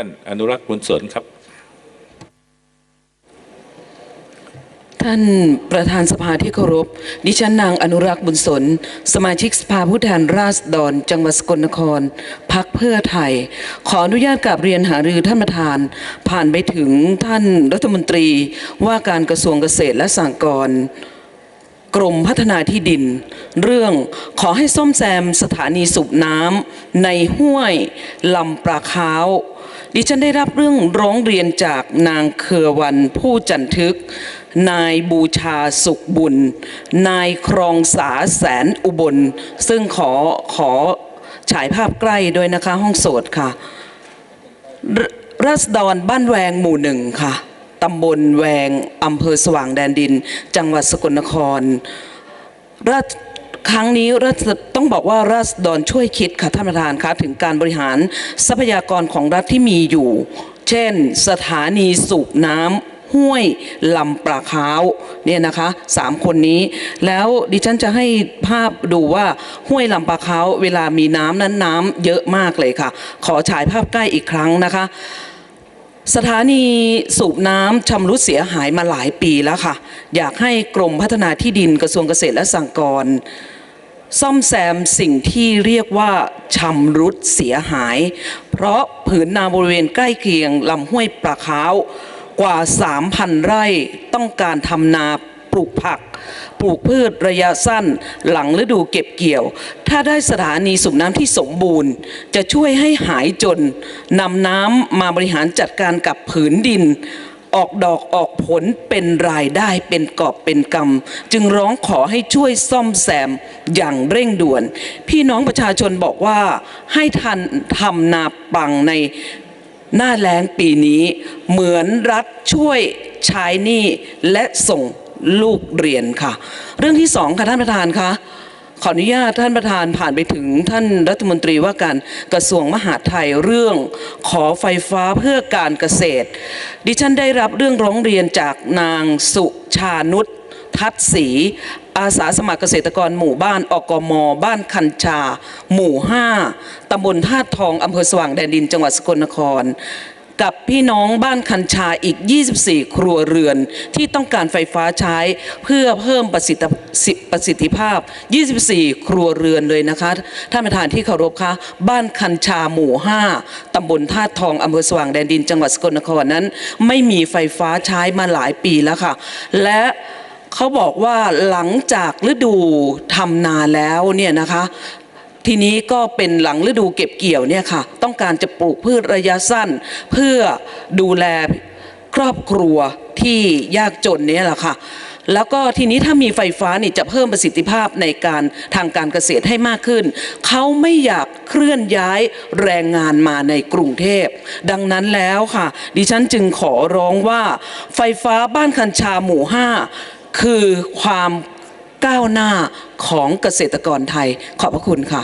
ท่านอนุรักษ์บุญสนครับ ท่านประธานสภาที่เคารพ ดิฉันนางอนุรักษ์บุญสน สมาชิกสภาผู้แทนราษฎร จังหวัดสกลนคร พักเพื่อไทย ขออนุญาตกราบเรียนหารือท่านประธาน ผ่านไปถึงท่านรัฐมนตรีว่าการกระทรวงเกษตรและสหกรณ์กรมพัฒนาที่ดิน เรื่องขอให้ซ่อมแซมสถานีสูบน้ำในห้วยลำปลาขาว ดิฉันได้รับเรื่องร้องเรียนจากนางเครือวันผู้จันทึก นายบูชาสุขบุญ นายครองสาแสนอุบล ซึ่งขอขอฉายภาพใกล้ด้วยนะคะห้องโสดค่ะรรัศดรบ้านแวงหมู่หนึ่งค่ะตำบลแวงอำเภอสว่างแดนดิน จังหวัดสกลนครรัฐ ครั้งนี้รัฐต้องบอกว่ารัศดรช่วยคิดค่ะท่านประธานคะถึงการบริหารทรัพยากรของรัฐที่มีอยู่ เช่น สถานีสูบน้ำห้วยลำปลาขาวเนี่ยนะคะสามคนนี้ แล้วดิฉันจะให้ภาพดูว่าห้วยลำปลาขาวเวลามีน้ำนั้นน้ำเยอะมากเลยค่ะ ขอฉายภาพใกล้อีกครั้งนะคะ สถานีสูบน้ำชำรุดเสียหายมาหลายปีแล้วค่ะ อยากให้กรมพัฒนาที่ดินกระทรวงเกษตรและสหกรณ์ซ่อมแซมสิ่งที่เรียกว่าชำรุดเสียหาย เพราะผืนนาบริเวณใกล้เคียงลำห้วยปลาขาวกว่า 3,000 ไร่ต้องการทำนา ลูกผัก ปลูกพืชระยะสั้น หลังฤดูเก็บเกี่ยว ถ้าได้สถานีสูบน้ำที่สมบูรณ์ จะช่วยให้หายจนนำน้ำมาบริหารจัดการกับผืนดิน ออกดอกออกผลเป็นรายได้เป็นกอบเป็นกำจึงร้องขอให้ช่วยซ่อมแซมอย่างเร่งด่วน พี่น้องประชาชนบอกว่าให้ทันทำนาปังในหน้าแล้งปีนี้เหมือนรัฐช่วยใช้หนี้และส่ง ลูกเรียนค่ะ เรื่องที่สองค่ะท่านประธานคะขออนุญาตท่านประธานผ่านไปถึงท่านรัฐมนตรีว่าการกระทรวงมหาดไทยเรื่องขอไฟฟ้าเพื่อการเกษตร ดิฉันได้รับเรื่องร้องเรียนจากนางสุชานุชทัศศรีอาสาสมัครเกษตรกรหมู่บ้านอกม บ้านคันชา หมู่ 5ตำบลธาทองอำเภอสว่างแดนดินจังหวัดสกลนคร กับพี่น้องบ้านคันชาอีก 24 ครัวเรือนที่ต้องการไฟฟ้าใช้เพื่อเพิ่มประสิทธิประสิทธิภาพ 24 ครัวเรือนเลยนะคะ ท่านประธานที่เคารพคะบ้านคันชาหมู่ 5ตำบลธาทองอำเภอสว่างแดนดิน จังหวัดสกลนครนั้น ไม่มีไฟฟ้าใช้มาหลายปีแล้วค่ะ และเขาบอกว่าหลังจากฤดูทำนาแล้วเนี่ยนะคะ ทีนี้ก็เป็นหลังฤดูเก็บเกี่ยวเนี่ยค่ะ ต้องการจะปลูกพืชระยะสั้น เพื่อดูแลครอบครัวที่ยากจนเนี่ยแหละค่ะแล้วก็ทีนี้ถ้ามีไฟฟ้านี่จะเพิ่มประสิทธิภาพในการทางการเกษตรให้มากขึ้น เขาไม่อยากเคลื่อนย้ายแรงงานมาในกรุงเทพ ดังนั้นแล้วค่ะ ดิฉันจึงขอร้องว่า ไฟฟ้าบ้านคันชาหมู่ 5 คือความ ก้าวหน้าของเกษตรกรไทย ขอบพระคุณค่ะ